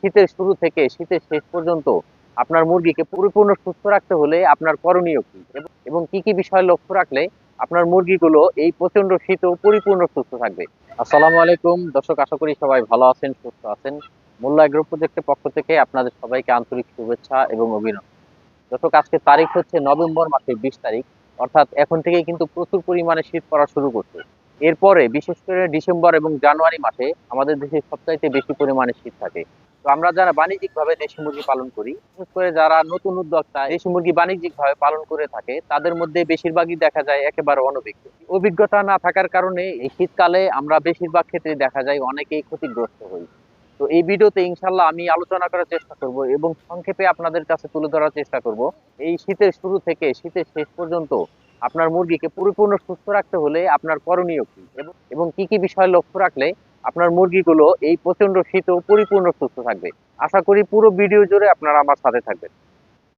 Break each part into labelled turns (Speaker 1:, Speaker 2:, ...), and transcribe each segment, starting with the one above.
Speaker 1: শীতের শুরু থেকে শীতের শেষ পর্যন্ত আপনার মুরগিকে পরিপূর্ণ সুস্থ রাখতে হলে আপনার করণীয় কি? এবং- কি কি বিষয় লক্ষ্য রাখলে আপনার মুরগিগুলো এই প্রচণ্ড শীতেও পরিপূর্ণ সুস্থ থাকবে? আসসালামু আলাইকুম। দর্শক, আশা করি সবাই ভালো আছেন, সুস্থ আছেন। মোল্লা এগ্রো প্রজেক্টের পক্ষ থেকে আপনাদের সবাইকে আন্তরিক শুভেচ্ছা এবং অভিনন্দন। দর্শক, আজকে তারিখ হচ্ছে নভেম্বর মাসের বিশ তারিখ। অর্থাৎ এখন থেকেই কিন্তু প্রচুর পরিমাণে শীত পড়া শুরু করছে। এরপরে, বিশেষ করে ডিসেম্বর এবং জানুয়ারি মাসে আমাদের দেশে সবচাইতে বেশি পরিমাণে শীত থাকে। তো আমরা যারা বাণিজ্যিকভাবে দেশি মুরগি পালন করি, বিশেষ করে যারা নতুন উদ্যোক্তা, দেশি মুরগি বাণিজ্যিকভাবে পালন করে থাকে, তাদের মধ্যে বেশিরভাগই দেখা যায় একেবারে অনভিজ্ঞ। অভিজ্ঞতা না থাকার কারণে এই শীতকালে আমরা বেশিরভাগ ক্ষেত্রে দেখা যায় অনেকেই ক্ষতিগ্রস্ত হই। তো এই ভিডিওতে ইনশাল্লাহ আমি আলোচনা করার চেষ্টা করব এবং সংক্ষেপে আপনাদের কাছে তুলে ধরার চেষ্টা করব। এই শীতের শুরু থেকে, শীতের শেষ পর্যন্ত আপনার মুরগিকে পরিপূর্ণ সুস্থ রাখতে হলে আপনার করণীয় কি? এবং- কি কি বিষয় লক্ষ্য রাখলে আপনার মুরগিগুলো এই প্রচণ্ড শীতেও পরিপূর্ণ সুস্থ থাকবে? আশা করি পুরো ভিডিও জুড়ে আপনারা আমার সাথে থাকবেন।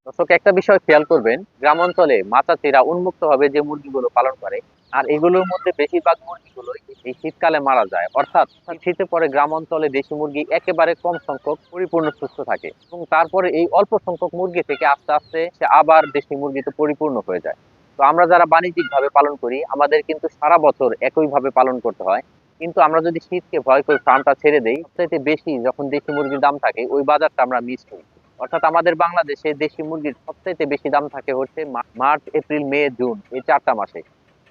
Speaker 1: দর্শক, একটা বিষয় খেয়াল করবেন, গ্রামাঞ্চলে মাচাচিরা উন্মুক্তভাবে যে মুরগিগুলো পালন করে, আর এগুলোর মধ্যে বেশিরভাগ মুরগিগুলো এই শীতকালে মারা যায়। অর্থাৎ শীতে পরে গ্রাম অঞ্চলে দেশি মুরগি একেবারে কম সংখ্যক পরিপূর্ণ সুস্থ থাকে এবং তারপরে এই অল্প সংখ্যক মুরগি থেকে আস্তে আস্তে সে আবার দেশি মুরগিতে পরিপূর্ণ হয়ে যায়। তো আমরা যারা বাণিজ্যিক ভাবে পালন করি, আমাদের কিন্তু সারা বছর একই ভাবে পালন করতে হয়। কিন্তু আমরা যদি শীতকে ভয় করে ফার্মটা ছেড়ে দেই, সবচাইতে বেশি যখন দেশি মুরগির দাম থাকে, ওই বাজারটা আমরা মিস করি। অর্থাৎ আমাদের বাংলাদেশে দেশি মুরগির সবচাইতে বেশি দাম থাকে হচ্ছে মার্চ, এপ্রিল, মে, জুন, এই চারটা মাসে।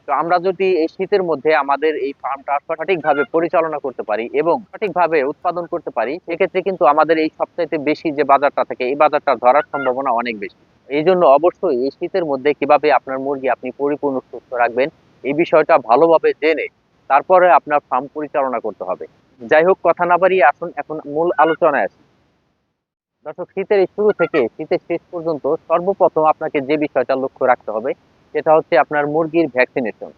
Speaker 1: তো আমরা যদি এই শীতের মধ্যে আমাদের এই ফার্মটা সঠিকভাবে পরিচালনা করতে পারি এবং সঠিকভাবে উৎপাদন করতে পারি, সেক্ষেত্রে কিন্তু আমাদের এই সবচাইতে বেশি যে বাজারটা থাকে, এই বাজারটা ধরার সম্ভাবনা অনেক বেশি। এই জন্য অবশ্যই এই শীতের মধ্যে কীভাবে আপনার মুরগি আপনি পরিপূর্ণ সুস্থ রাখবেন, এই বিষয়টা ভালোভাবে জেনে তারপরে আপনার ফার্ম পরিচালনা করতে হবে। যাই হোক, কথা না বাড়িয়ে আসুন, এখন মূল আলোচনায় আসি। দর্শক, শীতের শুরু থেকে, শীতের শেষ পর্যন্ত সর্বপ্রথম আপনাকে যে বিষয়টা লক্ষ্য রাখতে হবে, সেটা হচ্ছে আপনার মুরগির ভ্যাকসিনেশন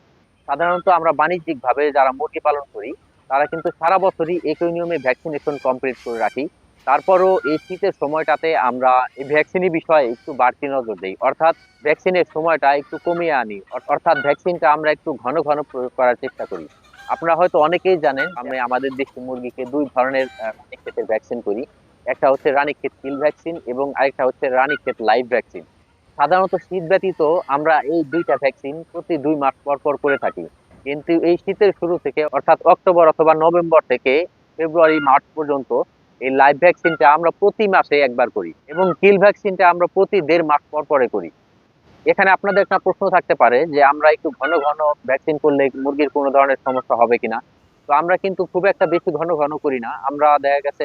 Speaker 1: সাধারণত আমরা বাণিজ্যিকভাবে যারা মুরগি পালন করি, তারা কিন্তু সারা বছরই একই নিয়মে ভ্যাকসিনেশন কমপ্লিট করে রাখি। তারপরও এই শীতের সময়টাতে আমরা এই ভ্যাকসিনের বিষয়ে একটু বাড়তি নজর দিই। অর্থাৎ ভ্যাকসিনের সময়টা একটু কমিয়ে আনি। অর্থাৎ ভ্যাকসিনটা আমরা একটু ঘন ঘন প্রয়োগ করার চেষ্টা করি। আপনারা হয়তো অনেকেই জানেন আমরা আমাদের দেশি মুরগিকে দুই ধরনের ক্ষেত্রে ভ্যাকসিন করি। একটা হচ্ছে রানীক্ষেত কিল ভ্যাকসিন এবং আরেকটা হচ্ছে রানীক্ষেত লাইভ ভ্যাকসিন সাধারণত শীত ব্যতীত আমরা এই দুইটা ভ্যাকসিন প্রতি দুই মাস পর পর করে থাকি। কিন্তু এই শীতের শুরু থেকে, অর্থাৎ অক্টোবর অথবা নভেম্বর থেকে ফেব্রুয়ারি, মার্চ পর্যন্ত এই লাইভ ভ্যাকসিনটা আমরা প্রতি মাসে একবার করি এবং কিল ভ্যাকসিনটা আমরা প্রতি দেড় মাস পর পরে করি। এখানে আপনাদের একটা প্রশ্ন থাকতে পারে যে, আমরা একটু ঘন ঘন ভ্যাকসিন করলে মুরগির কোনো ধরনের সমস্যা হবে কিনা? তো আমরা কিন্তু খুব একটা বেশি ঘন ঘন করি না। আমরা দেখা গেছে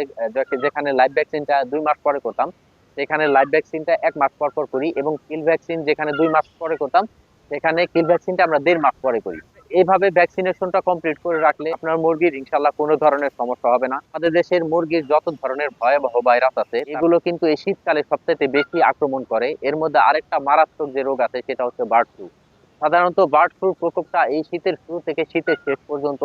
Speaker 1: যেখানে লাইভ ভ্যাকসিনটা দুই মাস পরে করতাম, সেখানে লাইভ ভ্যাকসিনটা এক মাস পর পর করি এবং কিল ভ্যাকসিন যেখানে দুই মাস পরে করতাম, সেখানে কিল ভ্যাকসিনটা আমরা দেড় মাস পরে করি। এইভাবে ভ্যাকসিনেশনটা কমপ্লিট করে রাখলে আপনার মুরগির ইনশাল্লাহ কোনো ধরনের সমস্যা হবে না। আমাদের দেশের মুরগির যত ধরনের ভয়াবহ ভাইরাস আছে, এগুলো কিন্তু এই শীতকালে সবচেয়ে বেশি আক্রমণ করে। এর মধ্যে আরেকটা মারাত্মক যে রোগ আছে, সেটা হচ্ছে বার্ড ফ্লু সাধারণত বার্ড ফ্লুর প্রকোপটা এই শীতের শুরু থেকে শীতের শেষ পর্যন্ত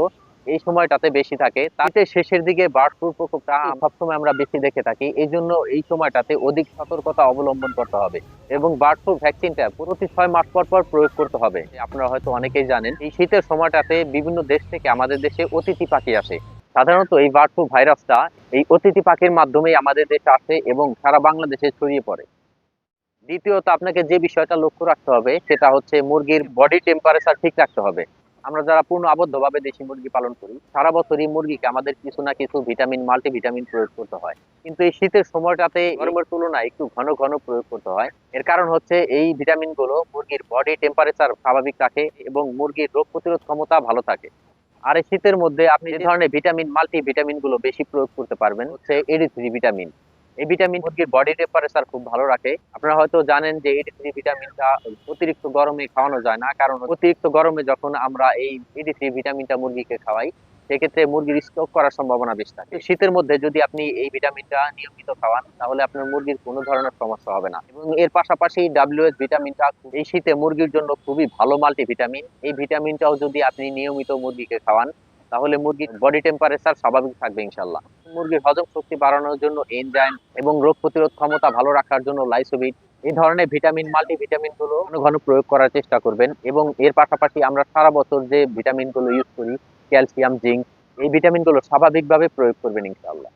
Speaker 1: এই সময়টাতে বেশি থাকে। তাতে শেষের দিকে বার্ড ফ্লুর প্রকোপটা সবসময় আমরা বেশি দেখে থাকি। এই জন্য এই সময়টাতে অধিক সতর্কতা অবলম্বন করতে হবে এবং বার্ড ফ্লু ভ্যাকসিনটা প্রতি ছয় মাস পর পর প্রয়োগ করতে হবে। আপনারা হয়তো অনেকেই জানেন এই শীতের সময়টাতে বিভিন্ন দেশ থেকে আমাদের দেশে অতিথি পাখি আসে। সাধারণত এই বার্ড ফ্লু ভাইরাসটা এই অতিথি পাখির মাধ্যমেই আমাদের দেশে আসে এবং সারা বাংলাদেশে ছড়িয়ে পড়ে। দ্বিতীয়ত আপনাকে যে বিষয়টা লক্ষ্য রাখতে হবে সেটা হচ্ছে মুরগির বডি টেম্পারেচার ঠিক রাখতে হবে। আমরা যারা পূর্ণ আবদ্ধভাবে দেশি মুরগি পালন করি, সারা বছরই মুরগিকে আমাদের কিছু না কিছু ভিটামিন মাল্টিভিটামিন প্রয়োগ করতে হয়। কিন্তু এই শীতের সময়টাতে গরমের তুলনায় একটু ঘন ঘন প্রয়োগ করতে হয়। এর কারণ হচ্ছে এই ভিটামিনগুলো মুরগির বডি টেম্পারেচার স্বাভাবিক রাখে এবং মুরগির রোগ প্রতিরোধ ক্ষমতা ভালো থাকে। আর এই শীতের মধ্যে আপনি যে ধরনের ভিটামিন মাল্টি ভিটামিনগুলো বেশি প্রয়োগ করতে পারবেন, হচ্ছে এডি থ্রি ভিটামিন এই ভিটামিন মুরগির বডি টেম্পারেচার খুব ভালো রাখে। আপনারা হয়তো জানেন যে থ্রি ভিটামিনটা অতিরিক্ত গরমে খাওয়ানো যায় না, কারণ অতিরিক্ত গরমে যখন আমরা এই এডি থ্রি ভিটামিনটা মুরগিকে খাওয়াই, সেক্ষেত্রে মুরগির স্ট্রোক করার সম্ভাবনা বেশি থাকে। শীতের মধ্যে যদি আপনি এই ভিটামিনটা নিয়মিত খাওয়ান, তাহলে আপনার মুরগির কোনো ধরনের সমস্যা হবে না। এবং এর পাশাপাশি ডাব্লিউএস ভিটামিনটা এই শীতে মুরগির জন্য খুবই ভালো মাল্টি ভিটামিন এই ভিটামিনটাও যদি আপনি নিয়মিত মুরগিকে খাওয়ান তাহলে মুরগির বডি টেম্পারেচার স্বাভাবিক থাকবে ইনশাল্লাহ মুরগির হজম শক্তি বাড়ানোর জন্য এনজাইম এবং রোগ প্রতিরোধ ক্ষমতা ভালো রাখার জন্য লাইসোবিট এই ধরনের ভিটামিন মাল্টি ভিটামিনগুলো ঘন ঘন প্রয়োগ করার চেষ্টা করবেন এবং এর পাশাপাশি আমরা সারা বছর যে ভিটামিনগুলো ইউজ করি ক্যালসিয়াম জিঙ্ক এই ভিটামিনগুলো স্বাভাবিকভাবে প্রয়োগ করবেন ইনশাল্লাহ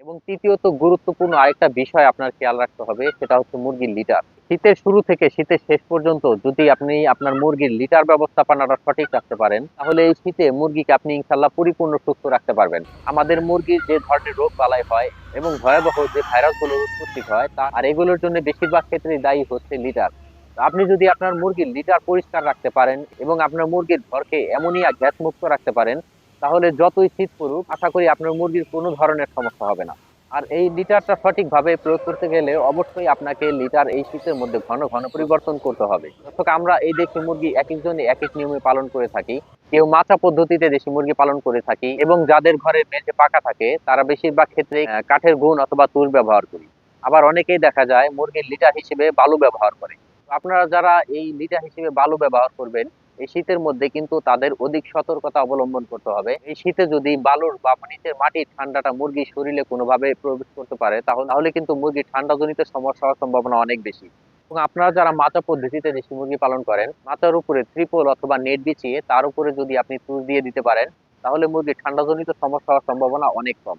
Speaker 1: এবং তৃতীয়ত গুরুত্বপূর্ণ আরেকটা বিষয় আপনার খেয়াল রাখতে হবে, সেটা হচ্ছে মুরগির লিটার শীতের শুরু থেকে শীতের শেষ পর্যন্ত যদি আপনি আপনার মুরগির লিটার ব্যবস্থাপনাটা সঠিক রাখতে পারেন, তাহলে এই শীতে মুরগিকে আপনি ইনশাল্লাহ পরিপূর্ণ সুস্থ রাখতে পারবেন। আমাদের মুরগির যে ধরনের রোগ বালাই হয় এবং ভয়াবহ যে ভাইরাসগুলোর উৎপত্তি হয়, তা আর এগুলোর জন্য বেশিরভাগ ক্ষেত্রেই দায়ী হচ্ছে লিটার। আপনি যদি আপনার মুরগির লিটার পরিষ্কার রাখতে পারেন এবং আপনার মুরগির ঘরকে অ্যামোনিয়া গ্যাস মুক্ত রাখতে পারেন, তাহলে যতই শীত পড়ুক, আশা করি আপনার মুরগির কোনো ধরনের সমস্যা হবে না। আর এই লিটারটা সঠিকভাবে প্রয়োগ করতে গেলে অবশ্যই আপনাকে লিটার এই শীতের মধ্যে ঘন ঘন পরিবর্তন করতে হবে। দর্শক, আমরা এই দেশি মুরগি এক একজনে এক এক নিয়মে পালন করে থাকি। কেউ মাচা পদ্ধতিতে দেশি মুরগি পালন করে থাকি এবং যাদের ঘরে মেঝে পাকা থাকে, তারা বেশিরভাগ ক্ষেত্রে কাঠের গুণ অথবা তুর ব্যবহার করি। আবার অনেকেই দেখা যায় মুরগির লিটার হিসেবে বালু ব্যবহার করে। আপনারা যারা এই লিটার হিসেবে বালু ব্যবহার করবেন এই শীতের মধ্যে কিন্তু তাদের অধিক সতর্কতা অবলম্বন করতে হবে। এই শীতে যদি বালুর বা নিচের মাটির ঠান্ডাটা মুরগির শরীরে কোনোভাবে প্রবেশ করতে পারে, তাহলে কিন্তু মুরগির ঠান্ডাজনিত সমস্যা হওয়ার সম্ভাবনা অনেক বেশি। এবং আপনারা যারা মাচা পদ্ধতিতে দেশি মুরগি পালন করেন, মাচার উপরে ত্রিপল অথবা নেট বিছিয়ে তার উপরে যদি আপনি তুষ দিয়ে দিতে পারেন, তাহলে মুরগির ঠান্ডাজনিত সমস্যা হওয়ার সম্ভাবনা অনেক কম।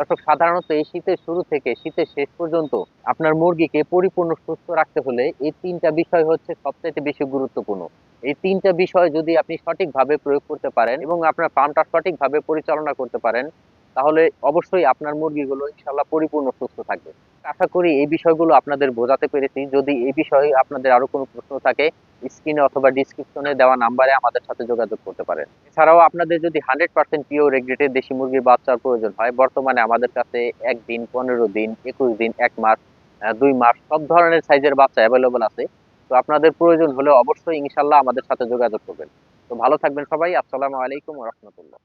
Speaker 1: দর্শক, সাধারণত এই শীতের শুরু থেকে শীতের শেষ পর্যন্ত আপনার মুরগিকে পরিপূর্ণ সুস্থ রাখতে হলে এই তিনটা বিষয় হচ্ছে সবচেয়ে বেশি গুরুত্বপূর্ণ। এই তিনটা বিষয় যদি আপনি সঠিকভাবে প্রয়োগ করতে পারেন এবং আপনার ফার্মটা সঠিকভাবে পরিচালনা করতে পারেন তাহলে অবশ্যই আপনার মুরগিগুলো ইনশাল্লাহ পরিপূর্ণ সুস্থ থাকবে। আশা করি এই বিষয়গুলো আপনাদের বোঝাতে পেরেছি। যদি এই বিষয়ে আপনাদের আরও কোনো প্রশ্ন থাকে, স্ক্রিনে অথবা ডিসক্রিপশনে দেওয়া নাম্বারে আমাদের সাথে যোগাযোগ করতে পারেন। এছাড়াও আপনাদের যদি হান্ড্রেড পার্সেন্ট পিওর রেগ্রেটেড দেশি মুরগির বাচ্চার প্রয়োজন হয়, বর্তমানে আমাদের কাছে একদিন, পনেরো দিন, একুশ দিন, এক মাস দুই মাস, সব ধরনের সাইজের বাচ্চা অ্যাভেলেবল আছে। তো আপনাদের প্রয়োজন হলে অবশ্যই ইনশাল্লাহ আমাদের সাথে যোগাযোগ করবেন। তো ভালো থাকবেন সবাই। আসসালামু আলাইকুম রহমতুল্লাহ।